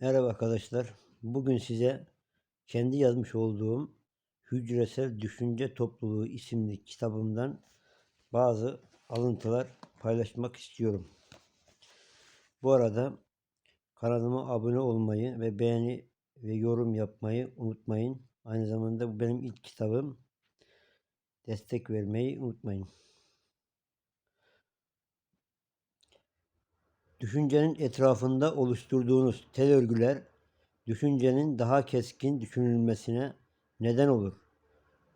Merhaba arkadaşlar. Bugün size kendi yazmış olduğum Hücresel Düşünce Topluluğu isimli kitabımdan bazı alıntılar paylaşmak istiyorum. Bu arada kanalıma abone olmayı ve beğeni ve yorum yapmayı unutmayın. Aynı zamanda bu benim ilk kitabım. Destek vermeyi unutmayın. Düşüncenin etrafında oluşturduğunuz tel örgüler düşüncenin daha keskin düşünülmesine neden olur.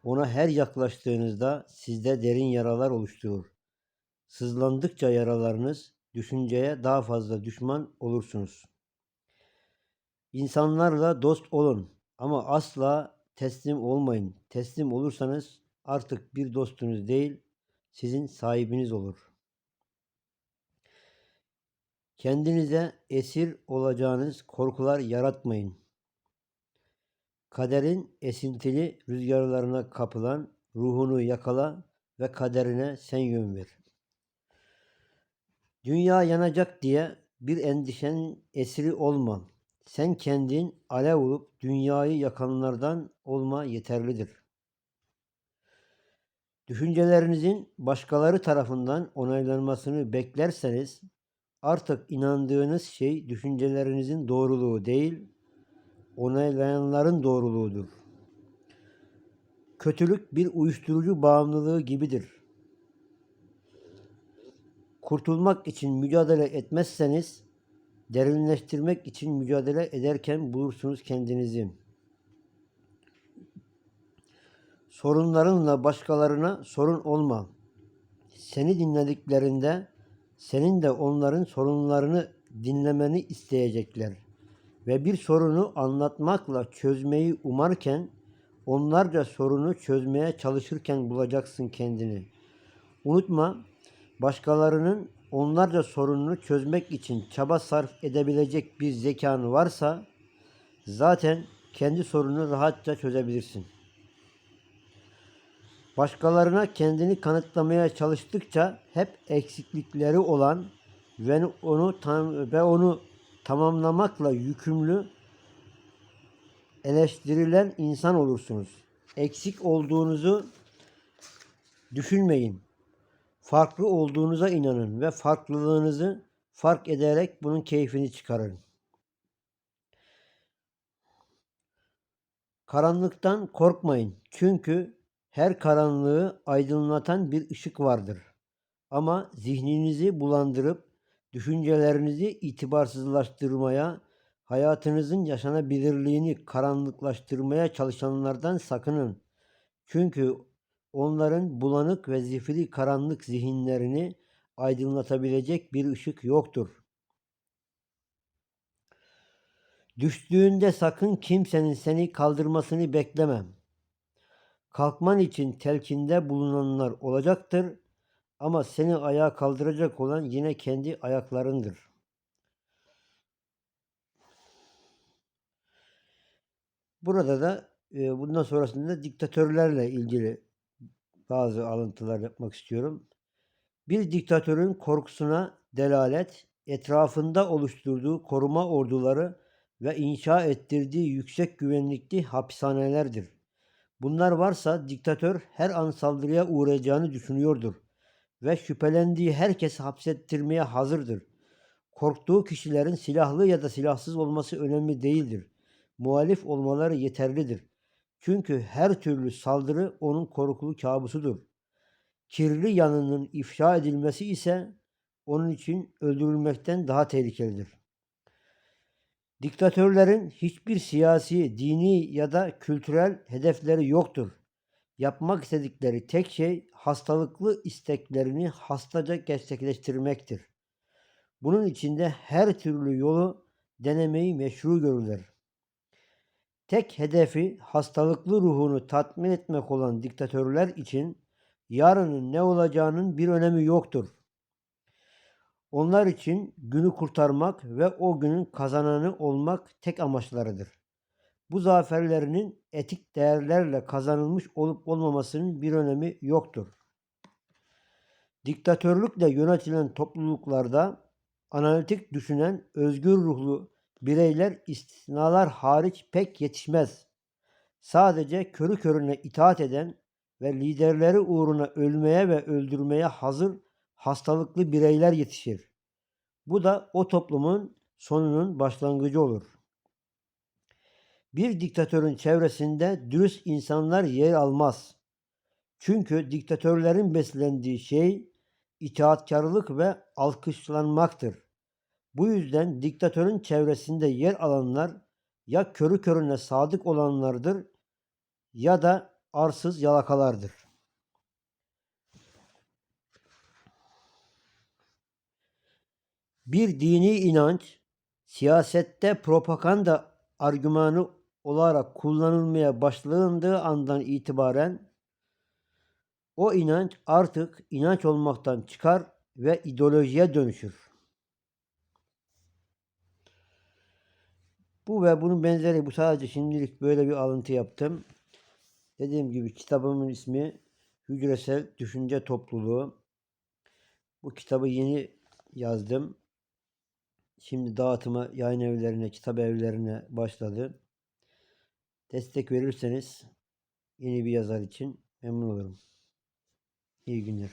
Ona her yaklaştığınızda sizde derin yaralar oluşturur. Sızlandıkça yaralarınız düşünceye daha fazla düşman olursunuz. İnsanlarla dost olun ama asla teslim olmayın. Teslim olursanız artık bir dostunuz değil, sizin sahibiniz olur. Kendinize esir olacağınız korkular yaratmayın. Kaderin esintili rüzgarlarına kapılan ruhunu yakala ve kaderine sen yön ver. Dünya yanacak diye bir endişenin esiri olma. Sen kendin alev olup dünyayı yakanlardan olma yeterlidir. Düşüncelerinizin başkaları tarafından onaylanmasını beklerseniz artık inandığınız şey düşüncelerinizin doğruluğu değil, onaylayanların doğruluğudur. Kötülük bir uyuşturucu bağımlılığı gibidir. Kurtulmak için mücadele etmezseniz, derinleştirmek için mücadele ederken bulursunuz kendinizi. Sorunlarınla başkalarına sorun olma. Seni dinlediklerinde senin de onların sorunlarını dinlemeni isteyecekler. Ve bir sorunu anlatmakla çözmeyi umarken onlarca sorunu çözmeye çalışırken bulacaksın kendini. Unutma, başkalarının onlarca sorununu çözmek için çaba sarf edebilecek bir zekanı varsa zaten kendi sorununu rahatça çözebilirsin. Başkalarına kendini kanıtlamaya çalıştıkça hep eksiklikleri olan ve onu tam, ve onu tamamlamakla yükümlü eleştirilen insan olursunuz. Eksik olduğunuzu düşünmeyin. Farklı olduğunuza inanın ve farklılığınızı fark ederek bunun keyfini çıkarın. Karanlıktan korkmayın. Çünkü her karanlığı aydınlatan bir ışık vardır. Ama zihninizi bulandırıp düşüncelerinizi itibarsızlaştırmaya, hayatınızın yaşanabilirliğini karanlıklaştırmaya çalışanlardan sakının. Çünkü onların bulanık ve zifiri karanlık zihinlerini aydınlatabilecek bir ışık yoktur. Düştüğünde sakın kimsenin seni kaldırmasını beklemem. Kalkman için telkinde bulunanlar olacaktır ama seni ayağa kaldıracak olan yine kendi ayaklarındır. Burada da e, bundan sonrasında diktatörlerle ilgili bazı alıntılar yapmak istiyorum. Bir diktatörün korkusuna delalet, etrafında oluşturduğu koruma orduları ve inşa ettirdiği yüksek güvenlikli hapishanelerdir. Bunlar varsa diktatör her an saldırıya uğrayacağını düşünüyordur ve şüphelendiği herkesi hapsettirmeye hazırdır. Korktuğu kişilerin silahlı ya da silahsız olması önemli değildir. Muhalif olmaları yeterlidir. Çünkü her türlü saldırı onun korkulu kabusudur. Kirli yanının ifşa edilmesi ise onun için öldürülmekten daha tehlikelidir. Diktatörlerin hiçbir siyasi, dini ya da kültürel hedefleri yoktur. Yapmak istedikleri tek şey hastalıklı isteklerini hastaca gerçekleştirmektir. Bunun içinde her türlü yolu denemeyi meşru görürler. Tek hedefi hastalıklı ruhunu tatmin etmek olan diktatörler için yarının ne olacağının bir önemi yoktur. Onlar için günü kurtarmak ve o günün kazananı olmak tek amaçlarıdır. Bu zaferlerinin etik değerlerle kazanılmış olup olmamasının bir önemi yoktur. Diktatörlükle yönetilen topluluklarda analitik düşünen, özgür ruhlu bireyler istisnalar hariç pek yetişmez. Sadece körü körüne itaat eden ve liderleri uğruna ölmeye ve öldürmeye hazır hastalıklı bireyler yetişir. Bu da o toplumun sonunun başlangıcı olur. Bir diktatörün çevresinde dürüst insanlar yer almaz. Çünkü diktatörlerin beslendiği şey itaatkarlık ve alkışlanmaktır. Bu yüzden diktatörün çevresinde yer alanlar ya körü körüne sadık olanlardır ya da arsız yalakalardır. Bir dini inanç siyasette propaganda argümanı olarak kullanılmaya başlandığı andan itibaren o inanç artık inanç olmaktan çıkar ve ideolojiye dönüşür. Bu ve bunun benzeri bu sadece şimdilik böyle bir alıntı yaptım. Dediğim gibi kitabımın ismi Hücresel Düşünce Topluluğu. Bu kitabı yeni yazdım. Şimdi dağıtıma yayın evlerine, kitap evlerine başladı. Destek verirseniz yeni bir yazar için memnun olurum. İyi günler.